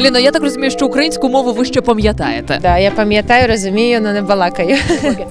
Ліно, я так розумію, що українську мову ви ще пам'ятаєте. Да, я пам'ятаю, розумію, але не балакаю.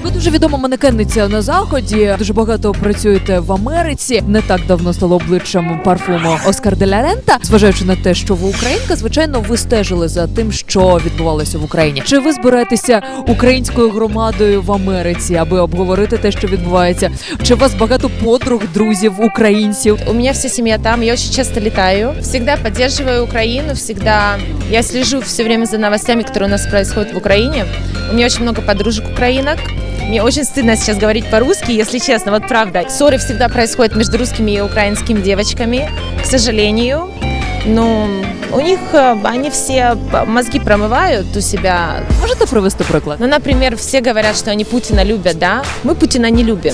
Ви дуже відома манекенниця на заході. Дуже багато працюєте в Америці. Не так давно стало обличчям парфуму Оскар де ля Рента. Зважаючи на те, що ви українка, звичайно, ви стежили за тим, що відбувалося в Україні. Чи ви збираєтеся українською громадою в Америці, аби обговорити те, що відбувається? Чи у вас багато подруг, друзів, українців? У меня вся семья там, я очень часто летаю. Всегда поддерживаю Украину, всегда... Я слежу все время за новостями, которые у нас происходят в Украине. У меня очень много подружек украинок. Мне очень стыдно сейчас говорить по-русски, если честно, вот правда. Ссоры всегда происходят между русскими и украинскими девочками, к сожалению. Ну, у них э, они все мозги промывают у себя. Можете привести приклад? Ну, например, все говорят, что они Путина любят, да? Мы Путина не любим.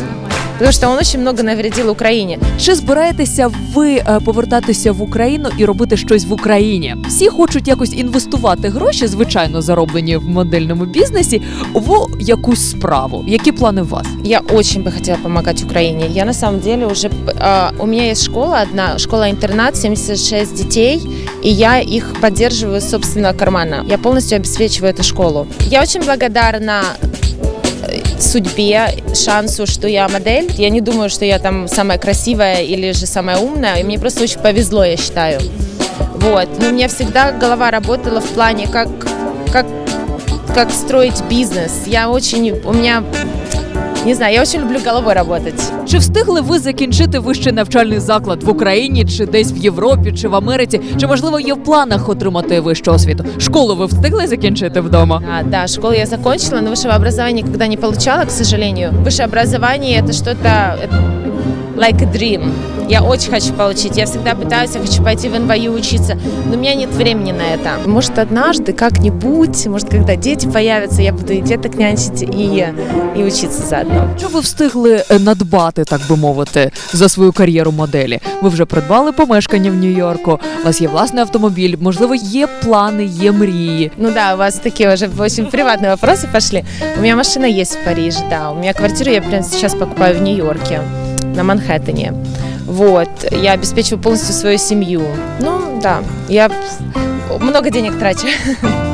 Потому что он очень много навредил Украине. Чи збираєтеся ви е, повертатися в Україну і робити щось в Україні? Всі хочуть якось инвестувати гроші, звичайно, зароблені в модельному бізнесі, в якусь справу. Які плани у вас? Я очень бы хотела помогать Украине. Я на самом деле уже... э, у меня есть школа одна, школа-интернат, 76 детей, и я их поддерживаю из собственного кармана. Я полностью обеспечиваю эту школу. Я очень благодарна э, судьбе, шансу, что я модель. Я не думаю, что я там самая красивая или же самая умная. И мне просто очень повезло, я считаю. Вот. Но у меня всегда голова работала в плане, как, как, как строить бизнес. Я очень... У меня... Не знаю, я очень люблю головой работать. Чи встигли ви закінчити вищий навчальний заклад в Україні, чи десь в Європі, чи в Америці? Чи можливо є в планах отримати вищу освіту? Школу ви встигли закінчити вдома? А, да, школу я закончила, но высшего образования никогда не получала, к сожалению. Высшее образование это что-то это like a dream. Я очень хочу получить. Я всегда пытаюсь, я хочу пойти в НВЮ учиться, но у меня нет времени на это. Может, однажды, как-нибудь, может, когда дети появятся, я буду и деток нянчить, и, и учиться заодно. Що ви встигли е, надбати, так би мовити, за свою кар'єру моделі? Ви вже придбали помешкання в Нью-Йорку, у вас є власний автомобіль, можливо, є плани, є мрії. Ну да, у вас такие уже очень приватные вопросы пошли. У меня машина есть в Париже, да. У меня квартиру я прямо сейчас покупаю в Нью-Йорке, на Манхэттене. Вот, я обеспечиваю полностью свою семью. Ну, да, я много денег трачу.